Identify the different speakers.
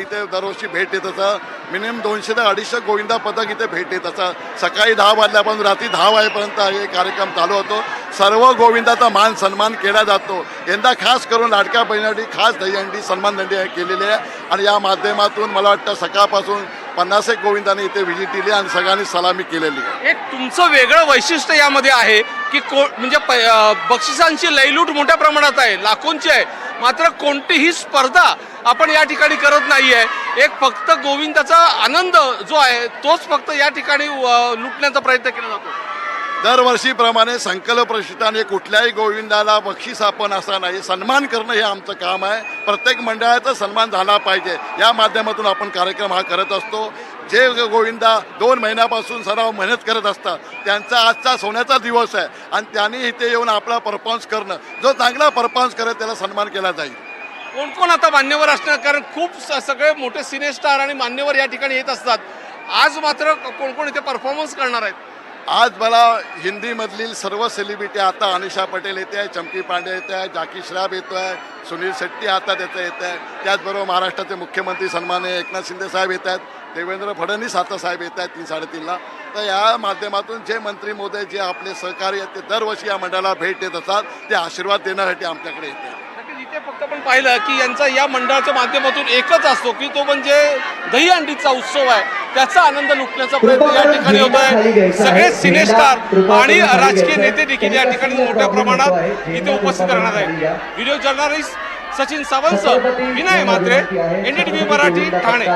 Speaker 1: इथे दरवर्षी भेट देत असा. मिनिमम दोनशे ते अडीचशे गोविंदा पथक इथे भेट येत असा. सकाळी दहा वाजल्यापासून रात्री दहा वाजेपर्यंत हे कार्यक्रम चालू होतो. सर्व गोविंदाचा मान सन्मान केला जातो. यंदा खास करून लाडक्या बहिणीसाठी खास दहीहंडी सन्मान दंडी केलेली आहे. आणि या माध्यमातून मला वाटतं सकाळपासून पन्नास एक गोविंदाने इथे व्हिजिट दिली आणि सगळ्यांनी सलामी केलेली. आहे
Speaker 2: एक तुमचं वेगळं वैशिष्ट्य यामध्ये आहे की को म्हणजे प- अं, बक्षिसांची लयलूट मोठ्या प्रमाणात आहे लाखोंची आहे. मात्र कोणतीही स्पर्धा आपण या ठिकाणी करत नाही आहे एक फक्त गोविंदाचा आनंद जो आहे तोच फक्त या ठिकाणी लुटण्याचा प्रयत्न केला जातो.
Speaker 1: दरवर्षीप्रमाणे संकल्प प्रशिताने कुठल्याही गोविंदाला बक्षीस आपण असा नाही सन्मान करणं हे आमचं काम आहे. प्रत्येक मंडळाचा सन्मान झाला पाहिजे. या माध्यमातून आपण कार्यक्रम हा करत असतो. जे गोविंदा दोन महिन्यापासून सराव मेहनत करत असतात. त्यांचा आजचा सोन्याचा दिवस आहे. आणि त्यांनी इथे येऊन आपला परफॉर्मन्स करणं जो चांगला परफॉर्मन्स करेल त्याला सन्मान केला जाईल.
Speaker 2: कोण कोण आता मान्यवर असणार? कारण खूप स- सगळे मोठे सिनेस्टार आणि मान्यवर या ठिकाणी येत असतात. आज मात्र कोण कोण इथे परफॉर्मन्स करणार आहेत?
Speaker 1: आज मला हिंदीमधील सर्व सेलिब्रिटी आता अनिशा पटेल येते आहे चमकी पांडे येते आहे जाकी श्राफ येतो आहे सुनील शेट्टी आता त्याचं येत आहे. त्याचबरोबर महाराष्ट्राचे मुख्यमंत्री सन्माननीय एकनाथ शिंदे साहेब येत आहेत देवेंद्र फडणवीस आता साहेब येत आहेत तीन साडेतीनला. तर या माध्यमातून जे मंत्री मोदय जे आपले सहकारी आहेत ते दरवर्षी या मंडळाला भेट देत असतात ते आशीर्वाद देण्यासाठी आमच्याकडे येते
Speaker 2: इथे फक्त आपण पाहिलं की यांचा या मंडळाच्या माध्यमातून एकच असतो की तो म्हणजे दहीहंडीचा उत्सव आहे. त्याचा आनंद लुटण्याचा प्रयत्न या ठिकाणी होत आहे. सगळे सिने स्टार आणि राजकीय नेते देखील या ठिकाणी मोठ्या प्रमाणात इथे उपस्थित राहणार आहेत video journalist Sachin Sawant Vinay Matre NDTV Marathi Thane.